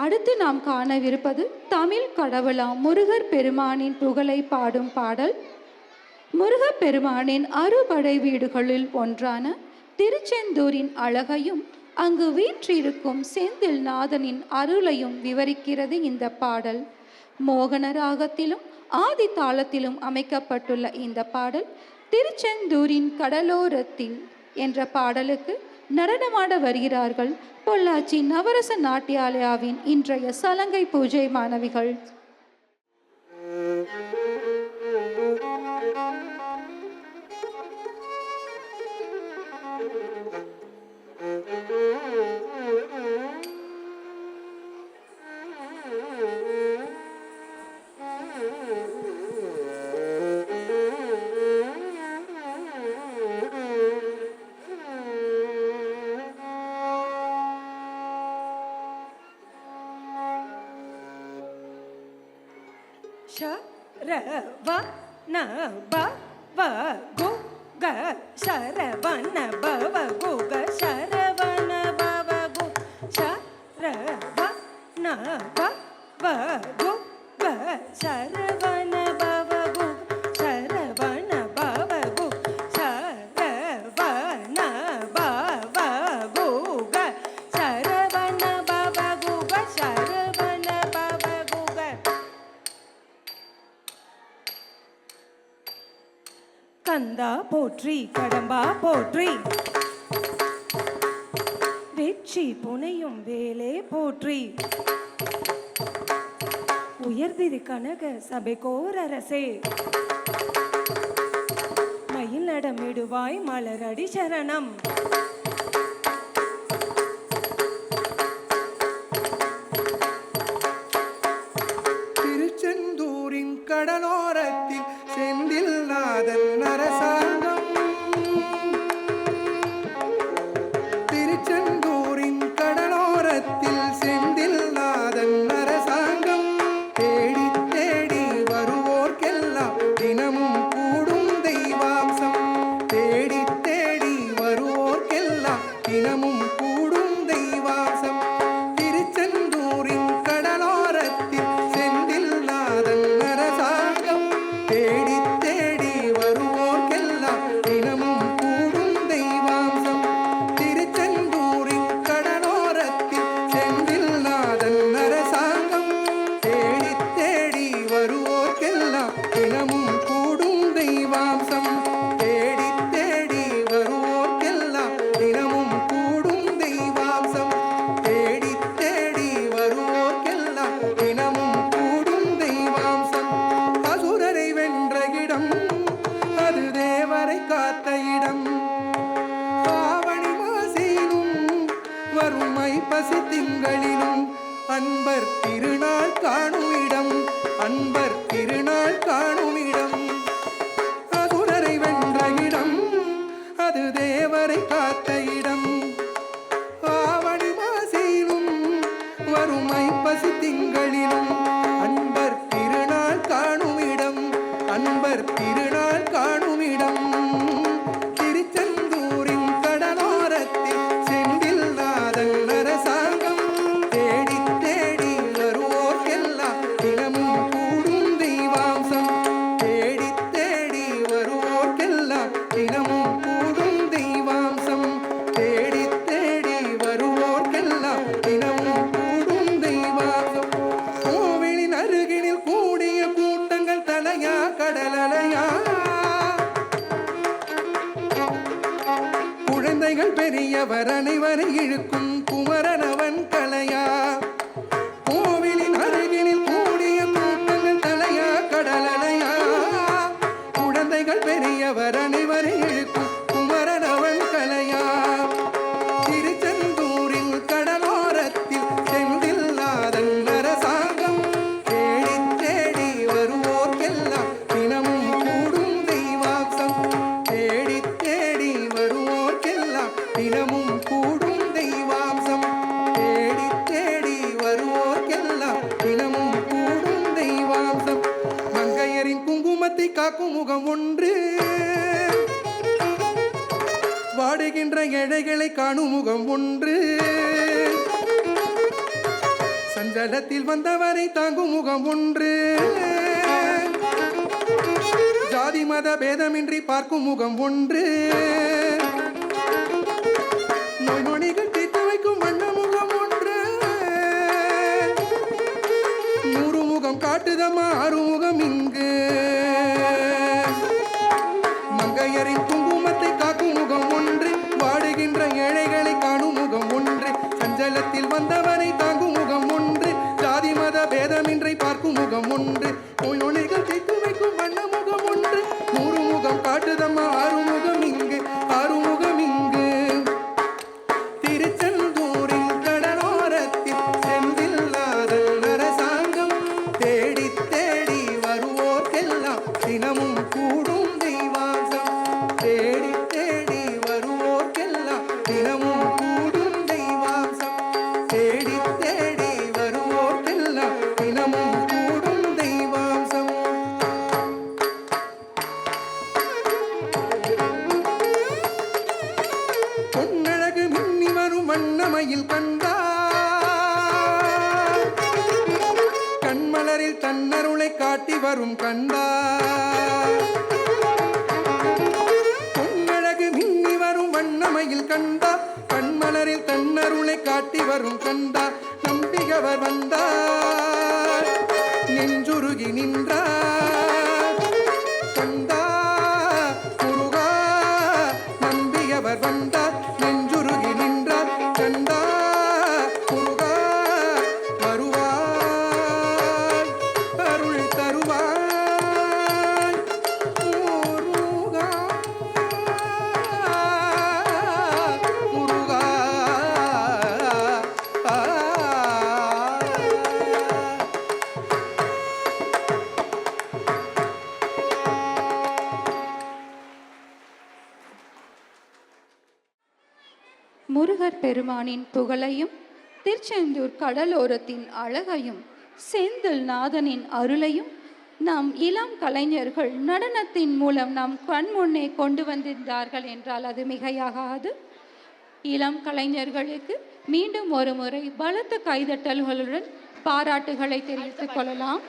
அடுத்து நாம் காணவிருப்பது தமிழ் கடவுளாம் முருகர் பெருமானின் புகழை பாடும் பாடல். முருகப் பெருமானின் அறுபடை வீடுகளில் ஒன்றான திருச்செந்தூரின் அழகையும் அங்கு வீற்றிருக்கும் செந்தில் நாதனின் அருளையும் விவரிக்கிறது இந்த பாடல். மோகன ராகத்திலும் ஆதி தாளத்திலும் அமைக்கப்பட்டுள்ள இந்த பாடல் திருச்செந்தூரின் கடலோரத்தில் என்ற பாடலுக்கு நடனமாட வருகிறார்கள். பொள்ளாச்சி நவரச நாட்டியாலயாவின் இன்றைய சலங்கை பூஜை மாணவிகள். ಛ ರ ವ ನ ಬ ವ ಗು ಗ ಶ ರ ವ ನ ಬ ವ ಗು கடம்பா போற்றி கடம்பா போற்றி. வெற்றி புனையும் வேலே போற்றி. உயர்திரு கனக சபை கோரரசே. மயில் நடமிடுவாய் மலரடி சரணம் தெய்வாம்சம் தேடி தேடி வருவோர்க்கெல்லாம் தினமும் கூடும் தெய்வாம்சம். தேடி தேடி வருவோர்க்கெல்லாம் தினமும் கூடும் தெய்வாம்சம். அசுரரை வென்ற இடம் அது தேவரை காத்த இடம். ஆவணி மாசிலும் வறுமை பசி திங்களிலும் அன்பர் திருநாள் பெரியவர் அனைவரை இழுக்கும் அணுமுகம் ஒன்று சஞ்சலத்தில் வந்தவரை தாங்கும் முகம் ஒன்று ஜாதி மத பேதமின்றி பார்க்கும் முகம் ஒன்று நோய் நொடிகள் தீர்த்து வைக்கும் வண்ண முகம் ஒன்று நூறு முகம் காட்டுதமா ஆறு முகம் இங்கு. வந்தவனை தாங்கும் முகம் ஒன்று. ஜாதி மத பேதமின்றி பார்க்கும் முகம் ஒன்று. நோய் நொடிகள் வைக்கும் வண்ண முகம் ஒன்று. நூறு முகம் காட்டுதம்மா ஆறுமுகம் இங்கு. ஆறுமுகம் இங்கு. திருச்செந்தூரில் கடலோரத்தில் செந்தில்லாத அரசாங்கம் தேடி தேடி வருவோர்க்கெல்லாம் தினமும் கூடும் தெய்வாசம் தேடி தேடி வருவோர்க்கெல்லாம் தினமும் கண்ணமையில் கண்டார். கண்மலரில் தன்னருளை காட்டி வரும் கண்டார். பொன்னழகு மின்னி வரும் வண்ணமையில் கண்டார். கண்மலரில் தன்னருளை காட்டி வரும் கண்டார். நம்பிகவர் வந்தார். நெஞ்சுருகி நின்றார். கண்டா முருகா நம்பியவர் வந்தார். முருகர் பெருமானின் புகழையும் திருச்செந்தூர் கடலோரத்தின் அழகையும் செந்தில் நாதனின் அருளையும் நாம் இளம் கலைஞர்கள் நடனத்தின் மூலம் நம் கண் முன்னே கொண்டு வந்திருந்தார்கள் என்றால் அது மிகையாகாது. இளம் கலைஞர்களுக்கு மீண்டும் ஒரு முறை பலத்த கைதட்டல்களுடன் பாராட்டுகளை தெரிவித்துக் கொள்ளலாம்.